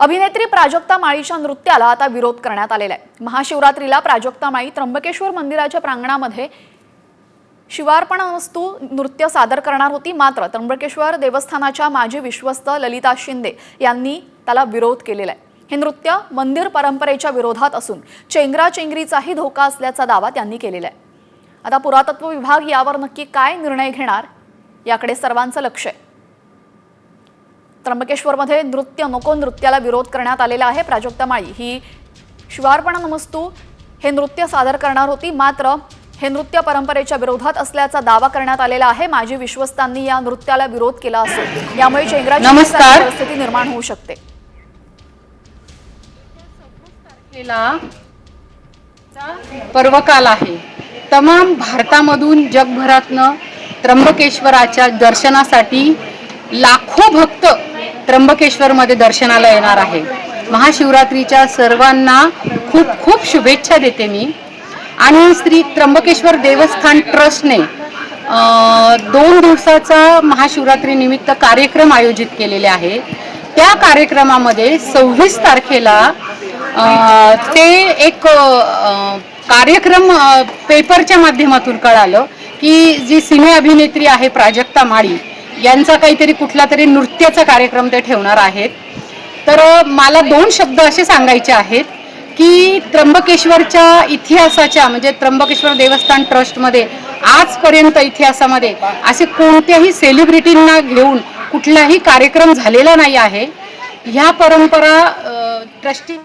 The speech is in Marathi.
अभिनेत्री प्राजक्ता माळीच्या नृत्याला आता विरोध करण्यात आलेला आहे. महाशिवरात्रीला प्राजक्ता माळी त्र्यंबकेश्वर मंदिराच्या प्रांगणामध्ये शिवार्पण वस्तू नृत्य सादर करणार होती. मात्र त्र्यंबकेश्वर देवस्थानाच्या माजी विश्वस्त ललिता शिंदे यांनी त्याला विरोध केलेला आहे. हे नृत्य मंदिर परंपरेच्या विरोधात असून चेंगराचेंगरीचाही धोका असल्याचा दावा त्यांनी केलेला आहे. आता पुरातत्व विभाग यावर नक्की काय निर्णय घेणार याकडे सर्वांचं लक्ष आहे. त्र्यंबकेश्वरमध्ये नृत्य नको नृत्याला विरोध करण्यात आलेला आहे प्राजक्ता माळी. ही शिवार्पण नमस्तू. हे नृत्य सादर करणार होती मात्र हे नृत्य परंपरेच्या विरोधात असल्याचा दावा करण्यात आलेला आहे. माजी विश्वस्तांनी या नृत्याला विरोध केला असून यामुळे चेंगराची नमस्कार. परिस्थिती निर्माण होऊ शकते. पर्वकाल आहे. तमाम भारतामधून जगभरातनं त्र्यंबकेश्वराच्या दर्शनासाठी लाखो भक्त त्र्यंबकेश्वरमध्ये दर्शनाला येणार आहे. महाशिवरात्रीच्या सर्वांना खूप खूप शुभेच्छा देते मी. आणि श्री त्र्यंबकेश्वर देवस्थान ट्रस्टने दोन दिवसाचा महाशिवरात्री निमित्त कार्यक्रम आयोजित केलेले आहे. त्या कार्यक्रमामध्ये सव्वीस तारखेला ते एक कार्यक्रम पेपरच्या माध्यमातून कळालं की जी सिने अभिनेत्री आहे प्राजक्ता माळी यांचा काहीतरी कुठला तरी नृत्याचा कार्यक्रम ते ठेवणार आहेत. तर मला दोन शब्द असे सांगायचे आहेत की त्र्यंबकेश्वरच्या इतिहासाच्या म्हणजे त्र्यंबकेश्वर देवस्थान ट्रस्टमध्ये आजपर्यंत इतिहासामध्ये असे कोणत्याही सेलिब्रिटींना घेऊन कुठलाही कार्यक्रम झालेला नाही आहे. ह्या परंपरा ट्रस्टी